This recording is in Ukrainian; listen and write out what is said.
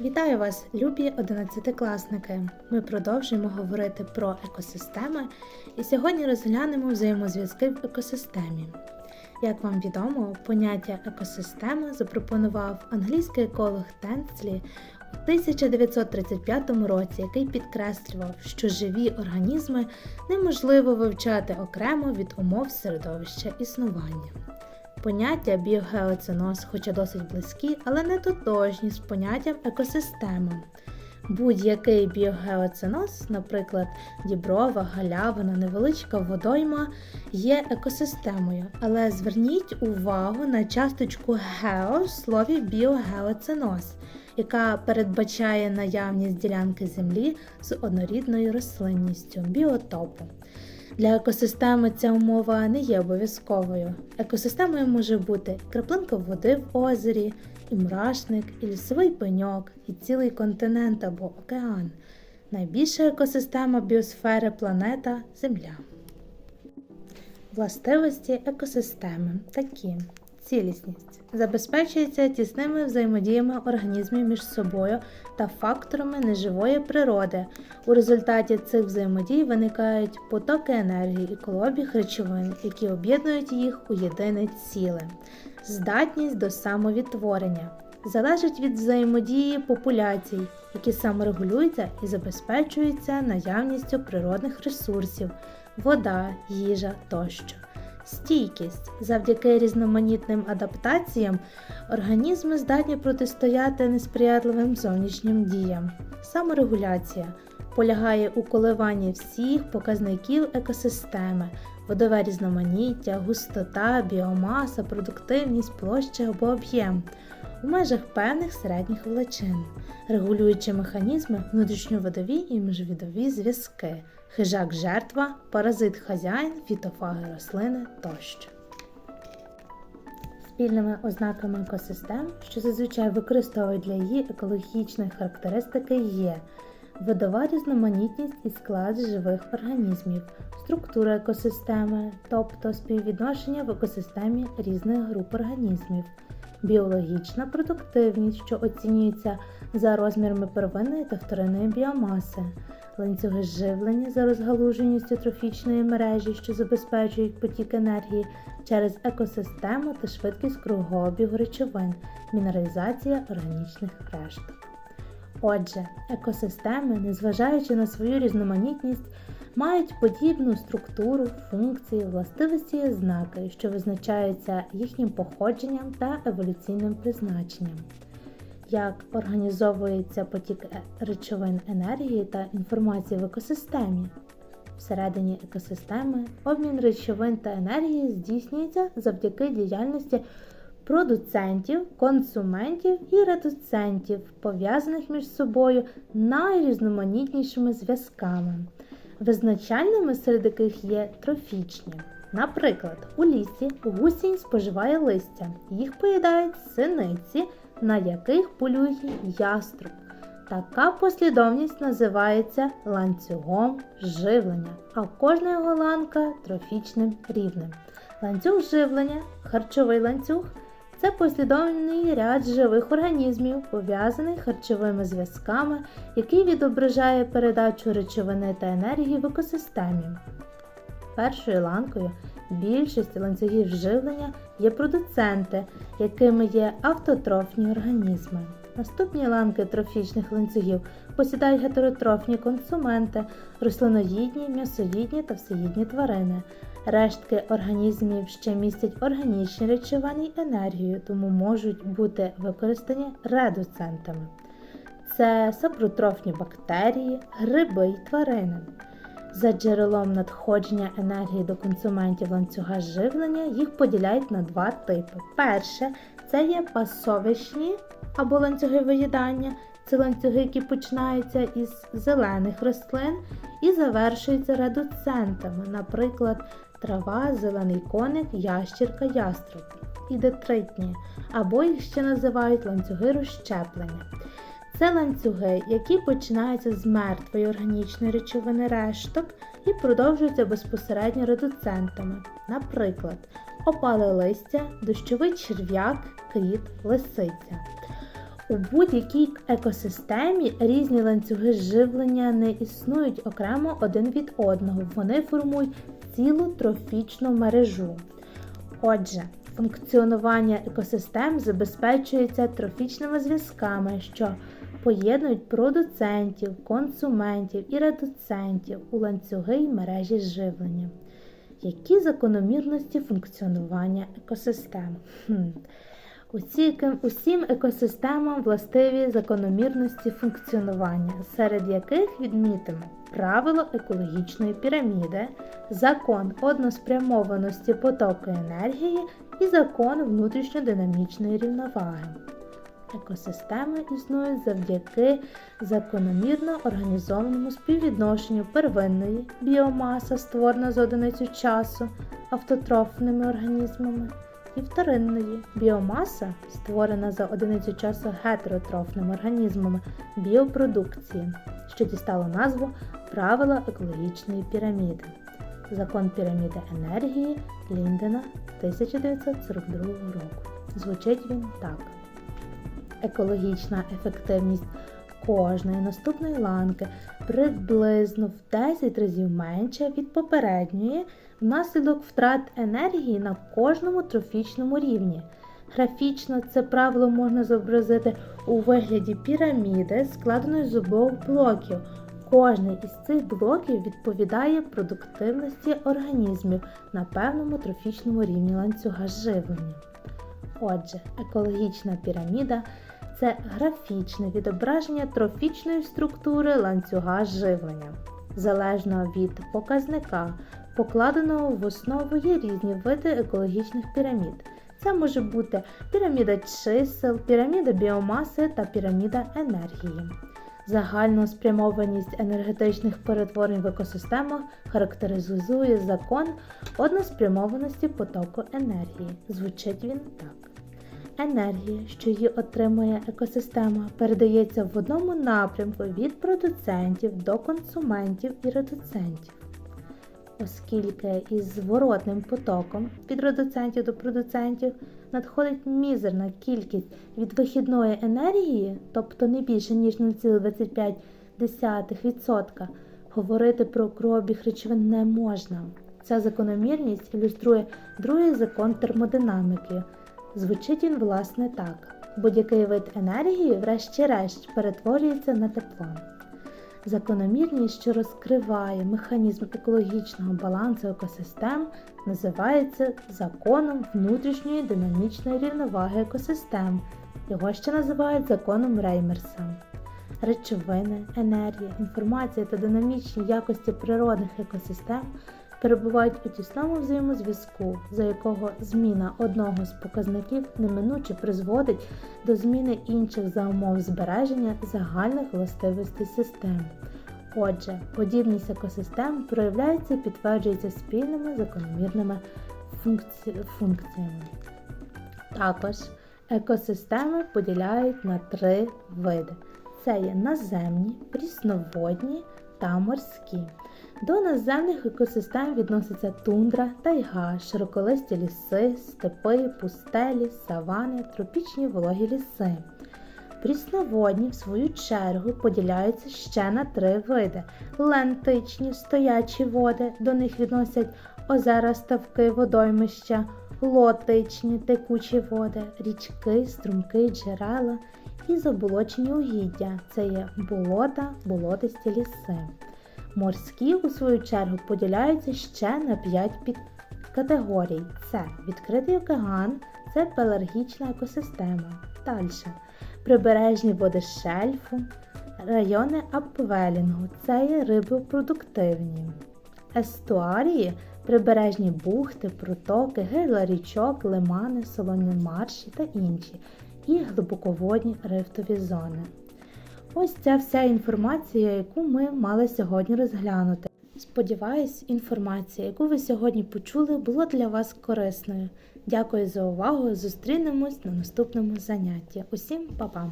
Вітаю вас, любі одинадцятикласники! Ми продовжуємо говорити про екосистеми і сьогодні розглянемо взаємозв'язки в екосистемі. Як вам відомо, поняття екосистема запропонував англійський еколог Тенцлі у 1935 році, який підкреслював, що живі організми неможливо вивчати окремо від умов середовища існування. Поняття біогеоценоз, хоча досить близькі, але не тотожні з поняттям екосистема. Будь-який біогеоценоз, наприклад, діброва, галявина, невеличка водойма, є екосистемою, але зверніть увагу на часточку гео в слові біогеоценоз, яка передбачає наявність ділянки землі з однорідною рослинністю біотопу. Для екосистеми ця умова не є обов'язковою. Екосистемою може бути краплинка води в озері, і мурашник, і лісовий пеньок, і цілий континент або океан. Найбільша екосистема біосфери планета Земля. Властивості екосистеми такі. Цілісність забезпечується тісними взаємодіями організмів між собою та факторами неживої природи. У результаті цих взаємодій виникають потоки енергії і колобіг речовин, які об'єднують їх у єдине ціле. Здатність до самовідтворення залежить від взаємодії популяцій, які саморегулюються і забезпечуються наявністю природних ресурсів, вода, їжа тощо. Стійкість завдяки різноманітним адаптаціям організми здатні протистояти несприятливим зовнішнім діям. Саморегуляція полягає у коливанні всіх показників екосистеми, водове різноманіття, густота, біомаса, продуктивність, площа або об'єм у межах певних середніх величин, регулюючи механізми внутрішньоводові і міжвідові зв'язки хижак жертва, паразит хазяїн, фітофаги рослини тощо. Спільними ознаками екосистем, що зазвичай використовують для її екологічної характеристики, є видова різноманітність і склад живих організмів, структура екосистеми, тобто співвідношення в екосистемі різних груп організмів, біологічна продуктивність, що оцінюється за розмірами первинної та вторинної біомаси, ланцюги живлення за розгалуженістю трофічної мережі, що забезпечують потік енергії через екосистему та швидкість кругообігу речовин, мінералізація органічних решток. Отже, екосистеми, незважаючи на свою різноманітність, мають подібну структуру, функції, властивості і знаки, що визначаються їхнім походженням та еволюційним призначенням як організовується потік е- речовин енергії та інформації в екосистемі. Всередині екосистеми обмін речовин та енергії здійснюється завдяки діяльності продуцентів, консументів і редуцентів, пов'язаних між собою найрізноманітнішими зв'язками, визначальними серед яких є трофічні. Наприклад, у лісі гусінь споживає листя, їх поїдають синиці на яких полює яструб. Така послідовність називається ланцюгом живлення, а кожна його ланка трофічним рівнем. Ланцюг живлення, харчовий ланцюг це послідовний ряд живих організмів, пов'язаний харчовими зв'язками, який відображає передачу речовини та енергії в екосистемі. Першою ланкою більшості ланцюгів живлення є продуценти, якими є автотрофні організми. Наступні ланки трофічних ланцюгів посідають гетеротрофні консументи, рослиноїдні, м'ясоїдні та всеїдні тварини. Рештки організмів ще містять органічні речовини й енергію, тому можуть бути використані редуцентами. Це сапротрофні бактерії, гриби й тварини. За джерелом надходження енергії до консументів ланцюга живлення їх поділяють на два типи. Перше це є пасовищні або ланцюги виїдання. Це ланцюги, які починаються із зелених рослин і завершуються редуцентами, наприклад, трава, зелений коник, ящірка, яструб і детритні, або їх ще називають ланцюги розщеплення. Це ланцюги, які починаються з мертвої органічної речовини решток і продовжуються безпосередньо редуцентами, наприклад, опале листя, дощовий черв'як, кріт, лисиця. У будь-якій екосистемі різні ланцюги живлення не існують окремо один від одного. Вони формують цілу трофічну мережу. Отже, функціонування екосистем забезпечується трофічними зв'язками, що поєднують продуцентів, консументів і редуцентів у ланцюги й мережі живлення. Які закономірності функціонування екосистем? Хм. Усі, усім екосистемам властиві закономірності функціонування, серед яких відмітимо правило екологічної піраміди, закон односпрямованості потоку енергії і закон внутрішньодинамічної рівноваги. Екосистеми існують завдяки закономірно організованому співвідношенню первинної біомаса, створена за одиницю часу автотрофними організмами, і вторинної біомаса, створена за одиницю часу гетеротрофними організмами біопродукції, що дістало назву правила екологічної піраміди. Закон піраміди енергії Ліндена 1942 року. Звучить він так екологічна ефективність кожної наступної ланки приблизно в 10 разів менша від попередньої внаслідок втрат енергії на кожному трофічному рівні. Графічно це правило можна зобразити у вигляді піраміди, складеної з обох блоків. Кожний із цих блоків відповідає продуктивності організмів на певному трофічному рівні ланцюга живлення. Отже, екологічна піраміда це графічне відображення трофічної структури ланцюга живлення. Залежно від показника, покладеного в основу є різні види екологічних пірамід. Це може бути піраміда чисел, піраміда біомаси та піраміда енергії. Загальну спрямованість енергетичних перетворень в екосистемах характеризує закон односпрямованості потоку енергії. Звучить він так. Енергія, що її отримує екосистема, передається в одному напрямку від продуцентів до консументів і редуцентів. Оскільки із зворотним потоком від продуцентів до продуцентів надходить мізерна кількість від вихідної енергії, тобто не більше ніж 0,25%, говорити про кровобіг речовин не можна. Ця закономірність ілюструє другий закон термодинаміки. Звучить він, власне, так: будь-який вид енергії, врешті-решт, перетворюється на тепло. Закономірність, що розкриває механізм екологічного балансу екосистем, називається законом внутрішньої динамічної рівноваги екосистем. Його ще називають законом Реймерса. Речовини, енергія, інформація та динамічні якості природних екосистем перебувають у тісному взаємозв'язку, за якого зміна одного з показників неминуче призводить до зміни інших за умов збереження загальних властивостей систем. Отже, подібність екосистем проявляється і підтверджується спільними закономірними функці... функціями. Також екосистеми поділяють на три види: це є наземні, прісноводні та морські. До наземних екосистем відносяться тундра, тайга, широколисті ліси, степи, пустелі, савани, тропічні вологі ліси. Прісноводні, в свою чергу, поділяються ще на три види: лентичні, стоячі води, до них відносять озера, ставки, водоймища, лотичні, текучі води, річки, струмки, джерела і заболочені угіддя це є болота, болотисті ліси. Морські, у свою чергу, поділяються ще на 5 підкатегорій. Це відкритий океан, це пеларгічна екосистема. Далі прибережні води шельфу, райони апвелінгу, це є рибопродуктивні. Естуарії прибережні бухти, протоки, гирла річок, лимани, солоні марші та інші, і глибоководні рифтові зони. Ось ця вся інформація, яку ми мали сьогодні розглянути. Сподіваюсь, інформація, яку ви сьогодні почули, була для вас корисною. Дякую за увагу! Зустрінемось на наступному занятті. Усім па-па!